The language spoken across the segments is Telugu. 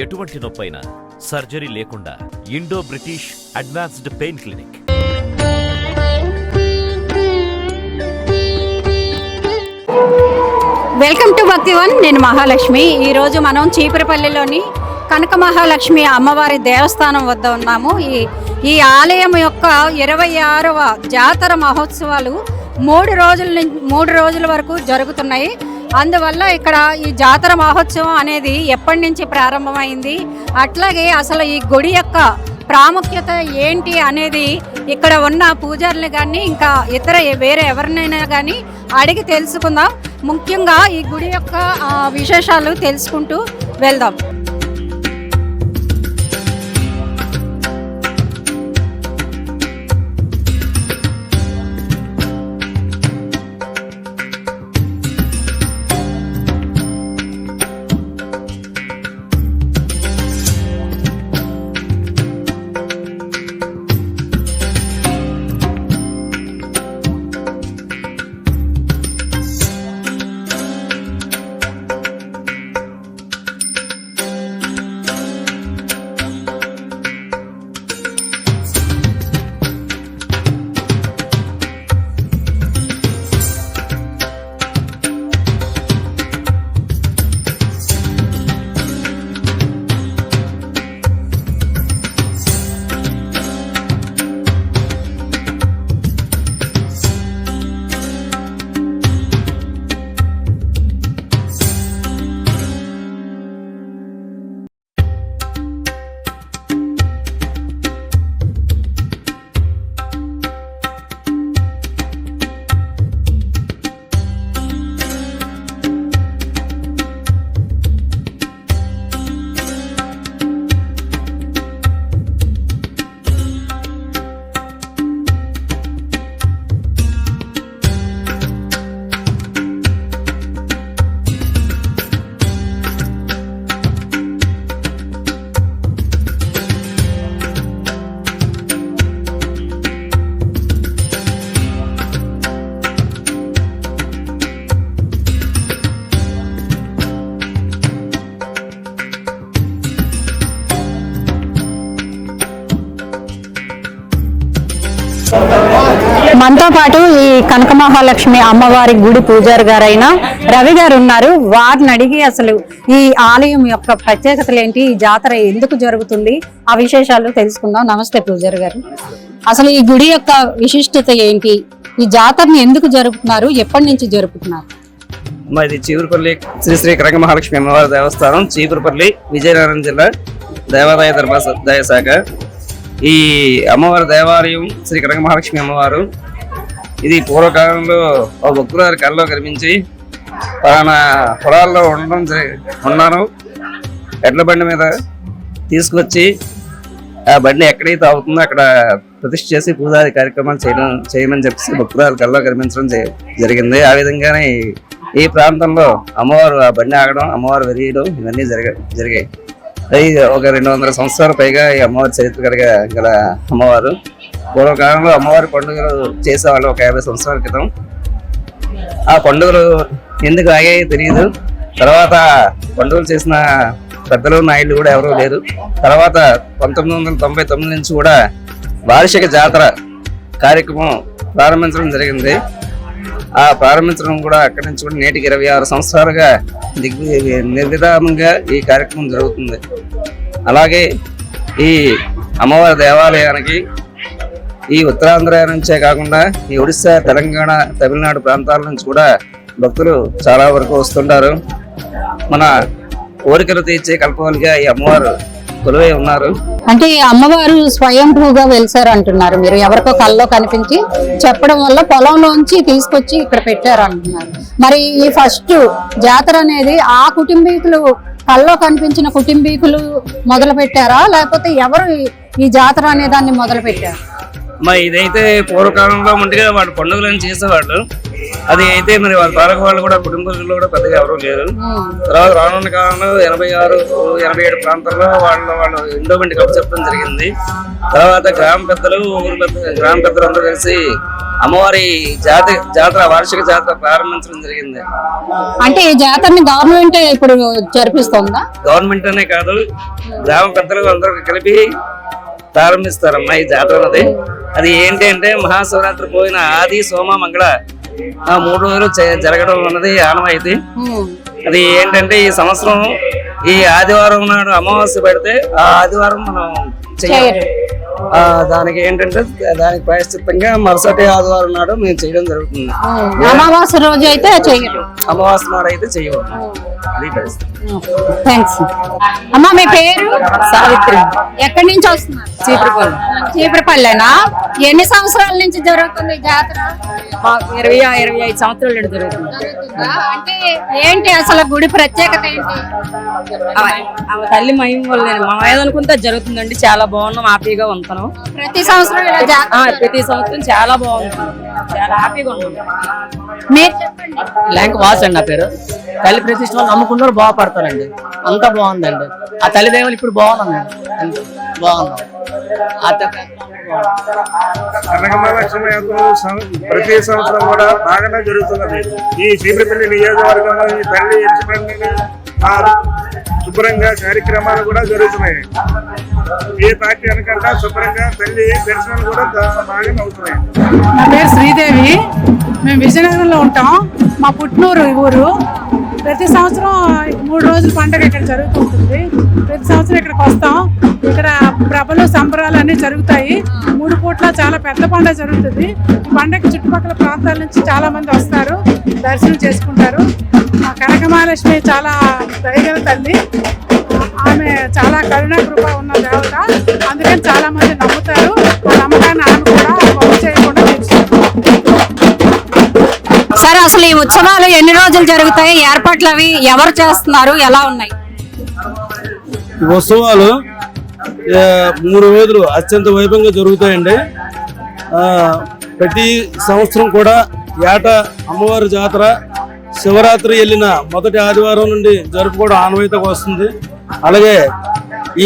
ఎటువంటి నొప్పైనా సర్జరీ లేకుండా Indo British advanced pain clinic. Welcome to Bhaktivan నేను మహాలక్ష్మి. ఈరోజు మనం చీపురపల్లిలోని కనక మహాలక్ష్మి అమ్మవారి దేవస్థానం వద్ద ఉన్నాము. ఈ ఈ ఆలయం యొక్క ఇరవై ఆరవ జాతర మహోత్సవాలు మూడు రోజుల నుంచి మూడు రోజుల వరకు జరుగుతున్నాయి. అందువల్ల ఇక్కడ ఈ జాతర మహోత్సవం అనేది ఎప్పటి నుంచి ప్రారంభమైంది? అట్లాగే అసలు ఈ గుడి యొక్క ప్రాముఖ్యత ఏంటి అనేది ఇక్కడ ఉన్న పూజారులు కానీ ఇంకా ఇతర వేరే ఎవరినైనా కానీ అడిగి తెలుసుకుందాం. ముఖ్యంగా ఈ గుడి యొక్క విశేషాలు తెలుసుకుంటూ వెళ్దాం. మనతో పాటు ఈ కనక మహాలక్ష్మి అమ్మవారి గుడి పూజారి గారైన రవి గారు ఉన్నారు. వారిని అడిగి అసలు ఈ ఆలయం యొక్క ప్రత్యేకతలు ఏంటి? ఈ జాతర ఎందుకు జరుగుతుంది? ఆ విశేషాలు తెలుసుకుందాం. నమస్తే పూజారి గారు. అసలు ఈ గుడి యొక్క విశిష్టత ఏంటి? ఈ జాతరని ఎందుకు జరుపుతున్నారు? ఎప్పటి నుంచి జరుపుతున్నారు? మాది చీపురుపల్లి శ్రీ శ్రీ కనక మహాలక్ష్మి అమ్మవారి దేవస్థానం చీపురుపల్లి విజయనగరం జిల్లా దేవాదాయ ధర్మాదాయ శాఖ. ఈ అమ్మవారి దేవాలయం శ్రీ కనక మహాలక్ష్మి అమ్మవారు. ఇది పూర్వకాలంలో ఒక భక్తులారి కళ్ళలో కనిపించి పలానా పొలాల్లో ఉండడం జరి- ఉన్నాను ఎడ్ల బండి మీద తీసుకొచ్చి ఆ బండి ఎక్కడైతే అవుతుందో అక్కడ ప్రతిష్ఠ చేసి పూజాది కార్యక్రమాలు చేయడం చేయమని చెప్పేసి భక్తురాలు కల్లో కనిపించడం జరిగింది. ఆ విధంగానే ఈ- ప్రాంతంలో అమ్మవారు ఆ బండి ఆగడం అమ్మవారు వెరియడం ఇవన్నీ జరిగా జరిగాయి. ఒక రెండు వందల సంవత్సరాల పైగా ఈ అమ్మవారి చరిత్ర కలిగ గల అమ్మవారు. పూర్వకాలంలో అమ్మవారి పండుగలు చేసేవాళ్ళు ఒక యాభై సంవత్సరాల క్రితం. ఆ పండుగలు ఎందుకు ఆగాయో తెలియదు తర్వాత పండుగలు చేసిన పెద్దలు నాయుళ్ళు కూడా ఎవరూ లేరు. తర్వాత పంతొమ్మిది వందల తొంభై తొమ్మిది నుంచి కూడా వార్షిక జాతర కార్యక్రమం ప్రారంభించడం జరిగింది. ఆ ప్రారంభించడం కూడా అక్కడి నుంచి కూడా నేటికి ఇరవై ఆరు సంవత్సరాలుగా దిగ్ నిర్విరామంగా ఈ కార్యక్రమం జరుగుతుంది. అలాగే ఈ అమ్మవారి దేవాలయానికి ఈ ఉత్తరాంధ్ర నుంచే కాకుండా ఈ ఒడిశా తెలంగాణ తమిళనాడు ప్రాంతాల నుంచి కూడా భక్తులు చాలా వరకు వస్తుంటారు. మన కోరికలు తీర్చే కల్పవలుగా ఈ అమ్మవారు కొలువై ఉన్నారు. అంటే అమ్మవారు స్వయంభూగా వెలిసారు అంటున్నారు మీరు ఎవరికో కల్లో కనిపించి చెప్పడం వల్ల పొలంలోంచి తీసుకొచ్చి ఇక్కడ పెట్టారు అంటున్నారు మరి ఈ ఫస్ట్ జాతర అనేది ఆ కుటుంబీకులు కల్లో కనిపించిన కుటుంబీకులు మొదలు పెట్టారా లేకపోతే ఎవరు ఈ- ఈ జాతర అనే దాన్ని మొదలు పెట్టారు మా ఇదైతే పూర్వకాలంలో ముందుగా వాడు పండుగలను చేసేవాళ్ళు. అది అయితే మరి వాళ్ళ తాలూకు వాళ్ళు కూడా కుటుంబాల్లో కూడా పెద్దగా ఎవరు లేరు. తర్వాత రానున్న కాలంలో ఎనభై ఆరు ఎనభై ఏడు ప్రాంతాల్లో వాళ్ళ వాళ్ళు ఎండోమెంట్ కప్పు చెప్పడం జరిగింది. తర్వాత గ్రామ పెద్దలు ఊరు పెద్ద గ్రామ పెద్దలు అందరూ కలిసి అమ్మవారి జాతి జాతర వార్షిక జాతర ప్రారంభించడం జరిగింది. అంటే ఈ జాతరని గవర్నమెంట్ ఇప్పుడు జరిపిస్తుందా? గవర్నమెంట్ అనే కాదు గ్రామ పెద్దలు అందరూ కలిపి ప్రారంభిస్తారమ్మా ఈ జాతర అన్నది. అది ఏంటి అంటే మహాశివరాత్రి పోయిన ఆది సోమ మంగళ ఆ మూడు రోజులు జరగడం అన్నది ఆనవాయితీ. అది ఏంటంటే ఈ సంవత్సరం ఈ ఆదివారం నాడు అమావాస్య పెడితే ఆ ఆదివారం మనం ఆ, దానికి ఏంటంటే దానికి ప్రాయశ్చిత్తంగా మరుసటి ఆదివారం నాడు మేము చేయడం జరుగుతుంది. అమావాస్య రోజు అయితే అమావాస్య నాడు అయితే అది పరిస్థితి థ్యాంక్స్ అమ్మా మీ పేరు? సావిత్రి. ఎక్కడి నుంచి వస్తున్నారు? చీపురుపల్లి. చీపురపల్లెనా? ఎన్ని సంవత్సరాల నుంచి జరుగుతుంది ఈ జాతర? ఇరవై ఇరవై ఐదు సంవత్సరాలు జరుగుతుంది? అంటే ఏంటి అసలు గుడి ప్రత్యేకత ఏంటి? ఆమె తల్లి మహిమ వల్ల మనం ఏదనుకుంటే జరుగుతుందండి. చాలా బాగున్నాం హ్యాపీగా ఉంటాను ప్రతి సంవత్సరం ఇలా జాతర ఆ, ప్రతి సంవత్సరం చాలా బాగుంటుంది చాలా హ్యాపీగా ఉన్నాం. మీరు చెప్పండి. ల్యాంక్ వాస్ అండి నా పేరు. తల్లి ప్రతిష్ట వాళ్ళు నమ్ముకున్నారు బాగుపడతారండి అంతా బాగుందండి. ఆ తల్లి దేవులు ఇప్పుడు బాగుందండి అంతే బాగుంది ఆ త- కనకమహాలక్ష్మి యాత్ర సం- ప్రతి సంవత్సరం కూడా బాగానే జరుగుతున్నది. ఈ చీపురపల్లి నియోజకవర్గంలో ఈ తల్లి ఎంచుకుని శుభ్రంగా కార్యక్రమాలు కూడా జరుగుతున్నాయి. ఏ పార్టీ అనకుండా శుభ్రంగా తల్లి దర్శనాలు కూడా దా- బాగానే అవుతున్నాయి. నా పేరు శ్రీదేవి. మేము విజయనగరంలో ఉంటాం. మా పుట్టినూరు ఈ ఊరు. ప్రతి సంవత్సరం మూడు రోజులు పండుగ ఇక్కడ జరుగుతుంటుంది. ప్రతి సంవత్సరం ఇక్కడికి వస్తాం. ఇక్కడ ప్రభలు సంబరాలు అన్నీ జరుగుతాయి. మూడు పూట్ల చాలా పెద్ద పండుగ జరుగుతుంది. ఈ పండుగ చుట్టుపక్కల ప్రాంతాల నుంచి చాలా మంది వస్తారు. దర్శనం చేసుకుంటారు. మా కనకమహాలక్ష్మి చాలా దయగల తల్లి. ఆమె చాలా కరుణ కృప ఉన్న దేవత. అందుకని చాలా మంది అసలు ఈ ఉత్సవాలు ఎన్ని రోజులు జరుగుతాయి? ఏర్పాట్లు అవి ఎవరు చేస్తున్నారు? ఎలా ఉన్నాయి? ఉత్సవాలు మూడు రోజులు అత్యంత వైభవంగా జరుగుతాయండి. ప్రతి సంవత్సరం కూడా ఏట అమ్మవారి జాతర శివరాత్రి వెళ్ళిన మొదటి ఆదివారం నుండి జరుపుకోవడం ఆనవాయితీగా వస్తుంది. అలాగే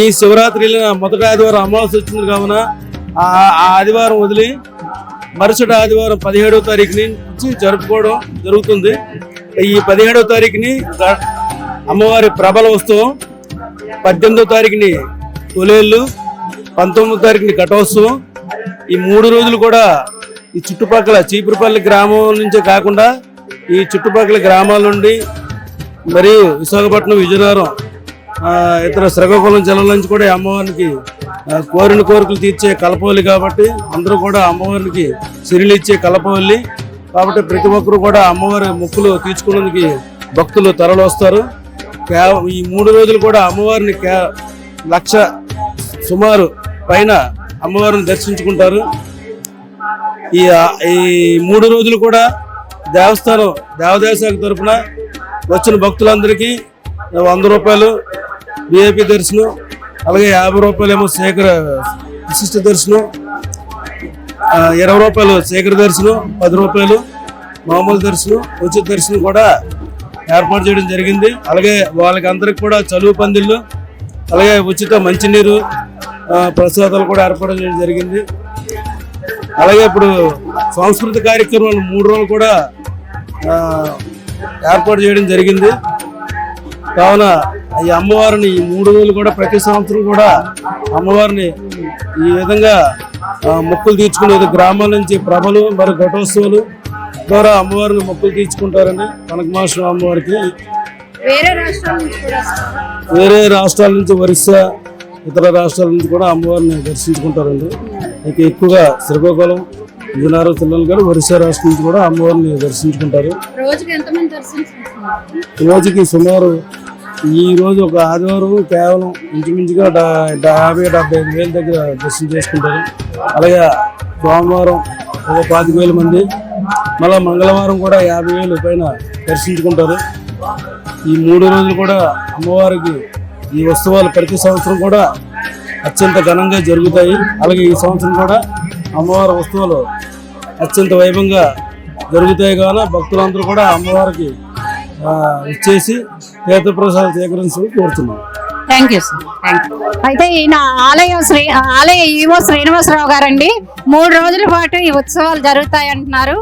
ఈ శివరాత్రి వెళ్ళిన మొదటి ఆదివారం అమావాస్య వచ్చింది కావున ఆ ఆదివారం వదిలి మరుసటి ఆదివారం పదిహేడవ తారీఖు నుంచి జరుపుకోవడం జరుగుతుంది. ఈ పదిహేడవ తారీఖుని అమ్మవారి ప్రబల ఉత్సవం పద్దెనిమిదో తారీఖుని తొలేళ్ళు పంతొమ్మిదో తారీఖుని ఘటోత్సవం. ఈ మూడు రోజులు కూడా ఈ చుట్టుపక్కల చీపురుపల్లి గ్రామం నుంచే కాకుండా ఈ చుట్టుపక్కల గ్రామాల నుండి మరియు విశాఖపట్నం విజయనగరం ఇతర శ్రీకాకుళం జిల్లా నుంచి కూడా అమ్మవారికి కోరిన కోరికలు తీర్చే కలపవల్లి కాబట్టి అందరూ కూడా అమ్మవారికి సిరిలు ఇచ్చే కలపవల్లి కాబట్టి ప్రతి ఒక్కరు కూడా అమ్మవారి మొక్కులు తీర్చుకోవడానికి భక్తులు తరలి వస్తారు. ఈ మూడు రోజులు కూడా అమ్మవారిని కే లక్ష సుమారు పైన అమ్మవారిని దర్శించుకుంటారు. ఈ ఈ మూడు రోజులు కూడా దేవస్థానం దేవదేశాఖ తరఫున వచ్చిన భక్తులందరికీ వంద రూపాయలు విఐపి దర్శనం అలాగే యాభై రూపాయలు ఏమో శేఖర విశిష్ట దర్శనం ఇరవై రూపాయలు శేఖర దర్శనం పది రూపాయలు మామూలు దర్శనం ఉచిత దర్శనం కూడా ఏర్పాటు చేయడం జరిగింది. అలాగే వాళ్ళకి అందరికి కూడా చలువు పందిళ్ళు అలాగే ఉచిత మంచినీరు ప్రసాదాలు కూడా ఏర్పాటు చేయడం జరిగింది. అలాగే ఇప్పుడు సాంస్కృతిక కార్యక్రమాలు మూడు రోజులు కూడా ఏర్పాటు చేయడం జరిగింది. కావున ఈ అమ్మవారిని ఈ మూడు రోజులు కూడా ప్రతి సంవత్సరం కూడా అమ్మవారిని ఈ విధంగా మొక్కులు తీర్చుకునేది గ్రామాల నుంచి ప్రభలు మరి ఘటోత్సవాలు ద్వారా అమ్మవారిని మొక్కులు తీర్చుకుంటారని కనకమాసం అమ్మవారికి వేరే రాష్ట్రాల నుంచి ఒరిస్సా ఇతర రాష్ట్రాల నుంచి కూడా అమ్మవారిని దర్శించుకుంటారండి. ఇక ఎక్కువగా శ్రీకాకుళం విజయనగరం జిల్లాలు కానీ ఒరిస్సా రాష్ట్రం నుంచి కూడా అమ్మవారిని దర్శించుకుంటారు. రోజుకి సుమారు ఈరోజు ఒక ఆదివారం కేవలం ఇంచుమించుగా యాభై డెబ్బై ఐదు వేల దగ్గర దర్శనం చేసుకుంటారు. అలాగే సోమవారం ఒక పాతిక వేల మంది మళ్ళీ మంగళవారం కూడా యాభై వేలు పైన దర్శించుకుంటారు. ఈ మూడు రోజులు కూడా అమ్మవారికి ఈ ఉత్సవాలు ప్రతి సంవత్సరం కూడా అత్యంత ఘనంగా జరుగుతాయి. అలాగే ఈ సంవత్సరం కూడా అమ్మవారి ఉత్సవాలు అత్యంత వైభవంగా జరుగుతాయి. కావున భక్తులందరూ కూడా అమ్మవారికి ఇచ్చేసి తీర్థప్రసాదాలు స్వీకరించాలని కోరుతున్నాం. Thank you sir thank you అయితే ఈయన ఆలయ శ్రీ ఆలయ ఈవో శ్రీనివాసరావు గారండి. మూడు రోజుల పాటు ఈ ఉత్సవాలు జరుగుతాయి అంటున్నారు